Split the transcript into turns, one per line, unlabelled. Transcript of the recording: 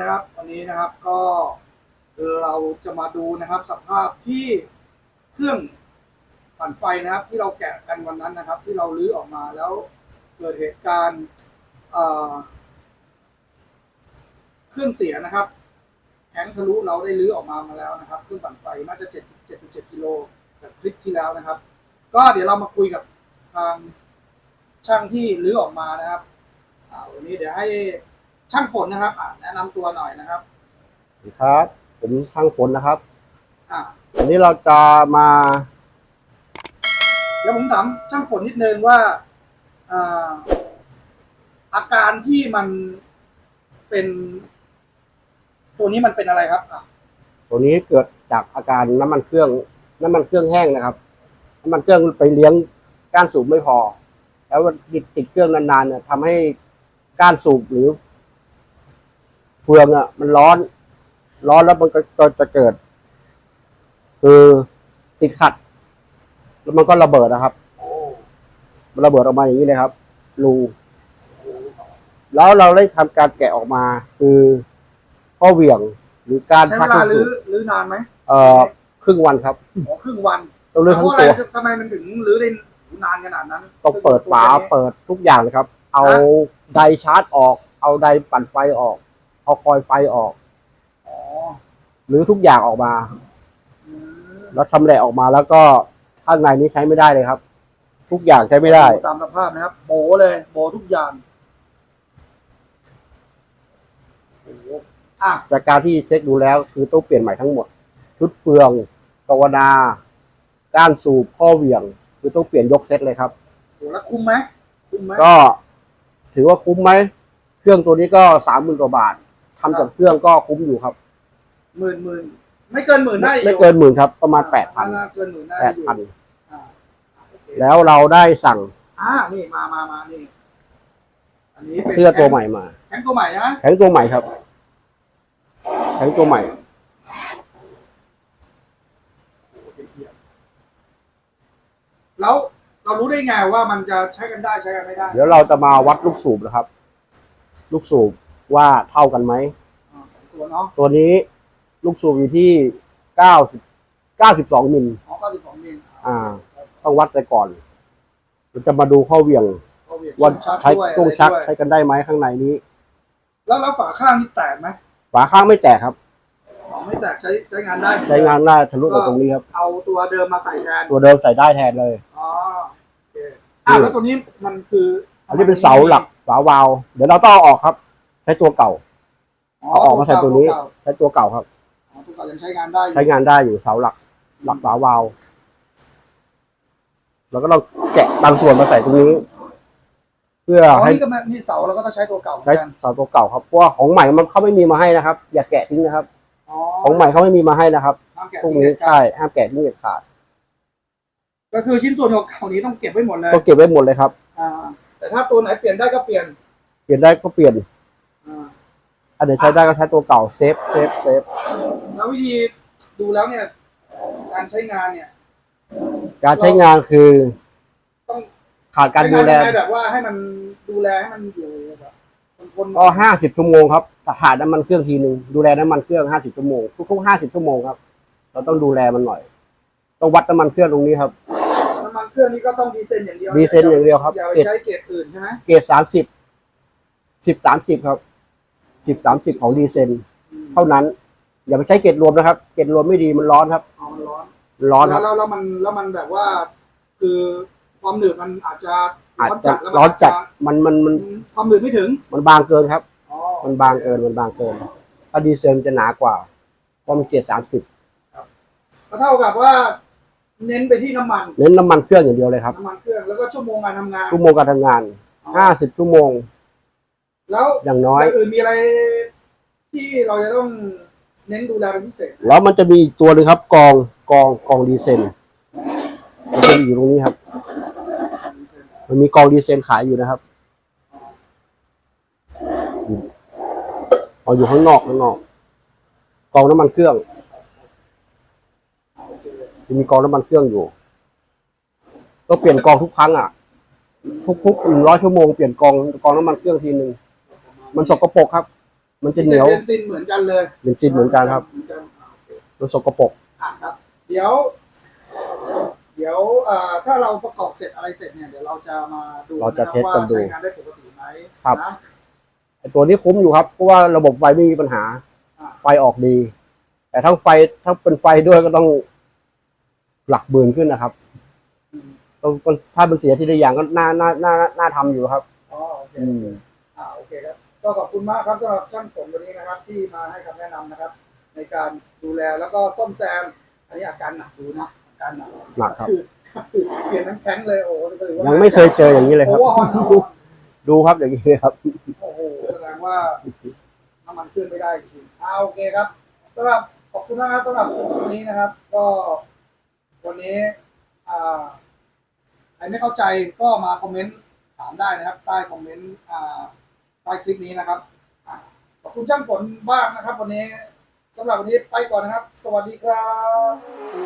นะครับ วันนี้นะครับก็เราจะมาดูนะครับ สภาพที่เครื่องปั่นไฟนะครับ ที่เราแกะกันวันนั้นนะครับ ที่เราลื้อออกมาแล้วเกิดเหตุการณ์เครื่องเสียนะครับแข็งทะลุเราได้ลื้อออกมามาแล้วนะครับเครื่องปั่นไฟน่าจะเจ็ดเจ็ดเจ็ดกิโลจากคลิปที่แล้วนะครับ ก็เดี๋ยวเรามาคุยกับทางช่างที่ลื้อออกมานะครับวันนี้เดี๋ยวให้ ช่างฝนนะครับอ่าแนะนำตัวหน่อยนะครับ
สวัสดีครับ ผมช่างฝนนะครับ
อ่า
วันนี้เราจะมา
เดี๋ยวผมถามช่างฝนนิดนึงว่าอ่าอาการที่มันเป็น ตัวนี้มันเป็นอะไรครับอ่า
ตัวนี้เกิดจากอาการน้ำมันเครื่องน้ำมันเครื่องแห้งนะครับน้ำมันเครื่องไปเลี้ยงก้านสูบไม่พอ แล้วติดติดเครื่องนานๆเนี่ยทำให้ก้านสูบหรือเฟืองอะ มันร้อน ร้อนแล้วมันก็ก็จะเกิด คือติดขัด แล้วมันก็ระเบิดนะครับ
โอ้
มันระเบิดออกมาอย่างนี้เลยครับ รูแล้วเราได้ทำการแกะออกมา คือข้อเหวี่ยงหรือการ
ใช้
พั
เว
ก
ลา
เครื่อง
ลื้
สู
อบลื้อนานไหม
เอ่อครึ่งวันครับ
อ๋อครึ่งวัน
ต้องเลือก
เพ
ทั้ง
ราะอะไร
ตัว
ทำไมมันถึงลื้อได้นานขนาดนั้น
ต้องเปิดฝาเปิดทุกอย่างเลยครับ เอาไดชาร์จออก เอาไดปั่นไฟออกเอาคอยไฟออก
อ๋อ
หรือทุกอย่างออกมา
อืม
แล้วทำแหละออกมาแล้วก็ข้างในนี้ใช้ไม่ได้เลยครับ ทุกอย่างใช้ไม่ได้
ตามสภาพนะครับโบเลยโบทุกอย่างโอ้โหอะ
จากการที่เช็คดูแล้วคือต้องเปลี่ยนใหม่ทั้งหมด ชุดเฟืองกวนาก้านสูบข้อเหวี่ยง คือต้องเปลี่ยนยกเซตเลยครับ
โหแล้วคุ้มไหมคุ้มไหม
ก็ถือว่าคุ้มไหม เครื่องตัวนี้ก็สามหมื่นกว่าบาท ทำจากเครื่องก็คุ้มอยู่ครับ
หมื่นหมื่นไม่เกินหมื่นได้อยู่
ไม่เกินหมื่นครับ ประมาณแปดพัน
อ่าเกินหมื่นได้
แปด
อยู่
พัน
อ่าโอเค
แล้วเราได้สั่ง
อ่านี่มามามานี่อันนี้ป็น
เสื้อตัวใหม่มา
แข็งตัวใหม่ใช่ไหม
แข็งตัวใหม่ครับแข็งตัวใหม่
แล้วเรารู้ได้ไงว่ามันจะใช้กันได้ใช้กันไม่ได้
เดี๋ยวเราจะมาวัดลูกสูบนะครับ ลูกสูบ ว่าเท่ากันไหม
อ่าสองตัวเนาะ
ตัวนี้ลูกสูบอยู่ที่เก้าสิบเก้าสิบสองมิล
อ๋อเก้าสิบสองมิล
อ่า ต้องวัดไปก่อนเราจะมาดูข้อเหวี่ยง
เขาเวียน
ว่า
ชัก
ใช้
ด้วย
ตู้ชัก
อะไรด้วย
ใช้กันได้ไหมข้างในนี้
แล้วแล้วฝาข้างนี่แตกไหม
ฝาข้างไม่แตกครับ
อ๋อไม่แตกใช้ใช้งานได้
ใช้งานได้ทะลุออกตรงนี้ครับ
เอาตัวเดิมมาใส่แทน
ตัวเดิมใส่ได้แทนเลย
อ๋อโอเคอ่าแล้วตัวนี้มันคือ
อันนี้เป็นเสาหลักฝาวาล์วเดี๋ยวเราต้องเอาออกครับใช้ตัวเก่าเอาออกมาใส่ตัวนี้
เก่า
ใช้ตัวเก่าครับ
อ๋อตัวเก่ายังใช้งานได้อยู่
ใช้งานได้อยู่เสาหลัก หลักฝาวาล์วแล้วก็เราแกะบางส่วนมาใส่ตรงนี้ เพื่อ
อ๋อ
ให้
นี่ก็มันนี่เสาเราก็ต้องใช้ตัวเก่าเหมือ
ใช้
นกัน
เสาตัวเก่าครับเพราะว่าของใหม่มันเขาไม่มีมาให้นะครับ อย่าแกะทิ้งนะครับ
อ๋อ
ของใหม่เขาไม่มีมาให้นะครับ
ห้ามแกะ
พวก
ทิ้ง
นี้
เด็ดขา
ใช่
ด
ห้ามแกะทิ้งเด็ดขาด
ก็คือชิ้นส่วนของเก่านี้ต้องเก็บไว้หมดเลย
ต้องเก็บไว้หมดเลยครับ
อ่าแต่ถ้าตัวไหนเปลี่ยนได้ก็เปลี่ยน
เปลี่ยนได้ก็เปลี่ยน
อ่า
อันไหนใช้ได้ก็ใช้ตัวเก่าเซฟเซฟเซฟ
แล้ววิธีดูแล้วเนี่ย การใช้งานเนี่ย
การใช้งานคือ
ต้อง
ขาดการดูแล
ใช้งนยังไงแบบว่าให้มันดูแลให้มันอยู่แบบทนๆ
ก็ห้าสิบชั่วโมงครับถ่ายน้ำมันเครื่องทีหนึ่งดูแลน้ำมันเครื่องห้าสิบชั่วโมงทุกๆห้าสิบชั่วโมงครับ เราต้องดูแลมันหน่อย ต้องวัดน้ำมันเครื่องตรงนี้ครับ
น้ำมันเครื่องนี้ก็ต้องดีเซนอย่างเดียว
ดีเซนอย่างเดียวครับ
อย่าไปใช้เกรดอื่นใช่ไหม
เกรดสามสิบสิบสามสิบครับ สิบสามสิบของดีเซน
อืม
เท่านั้น อย่าไปใช้เกรดรวมนะครับ เกรดรวมไม่ดีมันร้อนครับ
เอามันร้อน
มันร้อนค
แล้
รั
ว
บ
แล้วแล้วมันแล้วมันแบบว่า คือความหนืดมันอาจจะ
อาจ
ร้อน
จะ
จัดแล้วมั
ร้อนจัดา
จ
มันมันมันะ
ความหนืดไม่ถึง
มันบางเกินครับ
อ๋อ
มันบางเกินมันบางเกินถ้าดีเซลจะหนากว่าเพราะมันเกรดสามสิบ
ก็เท่ากับว่า เน้นไปที่น้ำมัน
เน้นน้ำมันเครื่องอย่างเดียวเลยครับ
น้ำมันเครื่องแล้วก็ชั่วโมงการทำงาน
ชั่วโมงการทำงานห้าสิบชั่วโมง
แล้ว
อย่างน้อย
อย่างอื่นมีอะไร ที่เราจะต้องเน้นดูแลเป็นพิเศษ
แล้วมันจะมีอีกตัวหนึ่งครับ กองกองกองดีเซลมันจะอยู่ตรงนี้ครับ มันมีกองดีเซลขายอยู่นะครับเอาอยู่ข้างนอกข้างนอก กองน้ำมันเครื่องจะมีกองน้ำมันเครื่องอยู่ก็เปลี่ยนกองทุกครั้งอะ ทุกๆหนึ่งร้อยชั่วโมงเปลี่ยนกองกองน้ำมันเครื่องทีหนึ่ง มันสกปรกครับ มันจะเหนียว
เบนซินเหมือนกันเลย
เป็นจินเหมือนกันครับ
เหมือนกันอ่าโอเค
มันสกปรก
อะครับ เดี๋ยว เดี๋ยวเอ่อถ้าเราประกอบเสร็จอะไรเสร็จเนี่ยเดี๋ยวเราจะมาดู
เราจะ
นค
เท
บ
ส
ว่า
กันดู
ใช้งานได้ปกติไหม
ครับ
นะ
ไอ้ตัวนี้คุ้มอยู่ครับเพราะว่าระบบไฟไม่มีปัญหา
อ่า
ไฟออกดี แต่ทั้งไฟถ้าเป็นไฟด้วยก็ต้องหลักหมื่นขึ้นนะครับ
อืม
ต้องต้องถ้าเป็นเสียทีละอย่างก็น่าน่าน่าน่าทำอยู่ครับ
อ๋อโอเค
อืม
อ่าโอเคครับ ก็ขอบคุณมากครับสำหรับช่างผมวันนี้นะครับ ที่มาให้คำแนะนำนะครับ ในการดูแลแล้วก็ซ่อมแซม อันนี้อาการหนักดูนะอาการหนัก
หนักครับ
คือคือเปลี่ยนน้ำแข็งเลยโอ้โหถือว่า
ยังไม่เคยเจออย่างนี้เลยครับ
โอ้โหฮอนฮอน
ดูครับอย่างนี้เลยครับ
โอ้โหแสดงว่าน้ำมันขึ้นไม่ได้จริงๆอ่าโอเคครับสำหรับขอบคุณนะครับสำหรับวันนี้นะครับ ก็วันนี้อ่าใครไม่เข้าใจก็มาคอมเมนต์ถามได้นะครับ ใต้คอมเมนต์อ่า ใต้คลิปนี้นะครับขอบคุณช่างฝนบ้างนะครับ วันนี้สำหรับวันนี้ไปก่อนนะครับ สวัสดีครับ